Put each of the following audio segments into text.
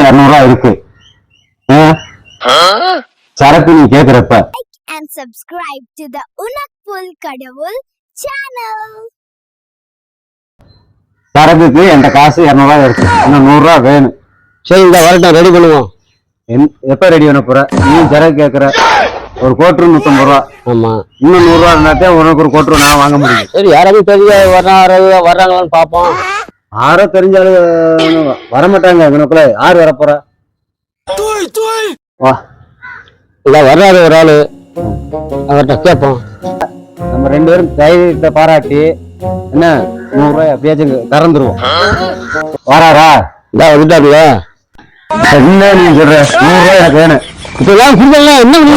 இருநூறுவா இருக்கு? சரக்கு நீ கேக்குறப்ப. And subscribe to the Unakpul Kadavul channel. சரக்குக்கு என்கிட்ட காசு இருநூறுவா இருக்கு. இன்னும் நூறுரூவா வேணும். சரி இந்த வரட்டும் ரெடி பண்ணுவோம். என்- எப்ப ரெடி பண்ண போற? நீ சரக்கு கேக்குற. ஒரு கோட்டு நூத்தம்பது ரூபா. ஆமா. இன்னும் நூறுரூவா இருந்தாத்தே உனக்கு ஒரு கோட்டு நான் வாங்க முடியும். சரி யாராவது தெரிய வர்றாங்க வர்றாங்களான்னு பார்ப்போம். யாரோ தெரிஞ்சாலும் வரமாட்டாங்க இவனுக்குள்ள. யார் வர போறா வா. இல்லை வர்றாரு ஒரு ஆளு. அவர்கிட்ட கேட்போம் நம்ம ரெண்டு பேரும் தைரியத்தை பாராட்டி என்ன நூறு ரூபாய் கறந்துருவோம் வராரா? இந்த வந்துட்டாருல என்ன நீ சொல்ற? நூறு ரூபாய் எனக்கு வேணும். இப்போ எல்லாம் கொடுக்கலாம் என்ன நீ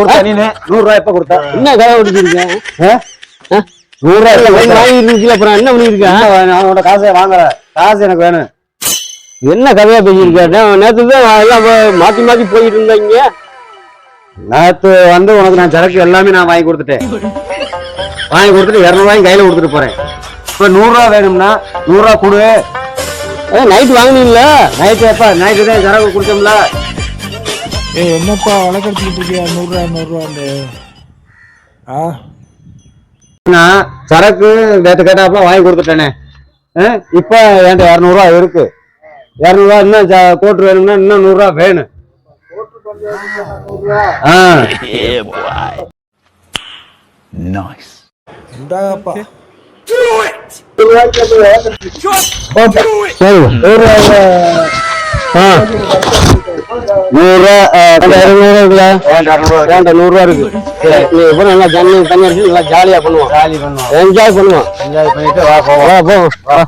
கொடுத்த நீ நூறு ரூபாய் எப்ப கொடுத்த? என்ன கதை கொடுத்துருக்கீங்க? ஆ? நூறு ரூபாய் எப்ப கொடுத்த? வாங்கிருக்கீங்க அப்புறம் என்ன வேணும்? நான் உன்னோட காசை வாங்குற காசு எனக்கு வேணும். என்ன கதையா பேசியிருக்கேன் நேற்று தான் எல்லாம் மாத்தி மாத்தி போயிட்டு இருந்தாங்க நேத்து வந்து உனக்கு நான் சரக்கு எல்லாமே நான் வாங்கி கொடுத்துட்டேன். வாங்கி கொடுத்துட்டு இரநூறுவாயும் கையில கொடுத்துட்டு போறேன். இப்ப நூறு ரூபா வேணும்னா நூறு ரூபா கொடு நைட் வாங்கினீங்களா நைட்டு எப்ப? நைட்டு தான் சரக்கு குடிச்சோம்ல ஏய் என்னப்பா வழக்கெடுத்துக்கிட்டு இருக்கியா? நூறுரூவா நூறுரூவான்னு. ஆ? நான் சரக்கு நேற்று கேட்டாப்புல வாங்கி கொடுத்துட்டேனே. ஆ, இப்ப என்கிட்ட இரநூறுவா இருக்கு? இரநூறுவா இன்னும் கோட்டு வேணும்னா இன்னும் நூறுரூவா வேணும். ஆ. ஒரு நூறுரூவா இரநூறுவா வேண்டாம் நூறுரூவா இருக்கு. நீ எப்போ நல்லா தண்ணி தண்ணி அடிச்சு நல்லா ஜாலியா பண்ணுவோம். ஜாலி பண்ணுவோம். என்ஜாய் பண்ணுவோம். என்ஜாய் பண்ணிட்டு வா போவோம். வா.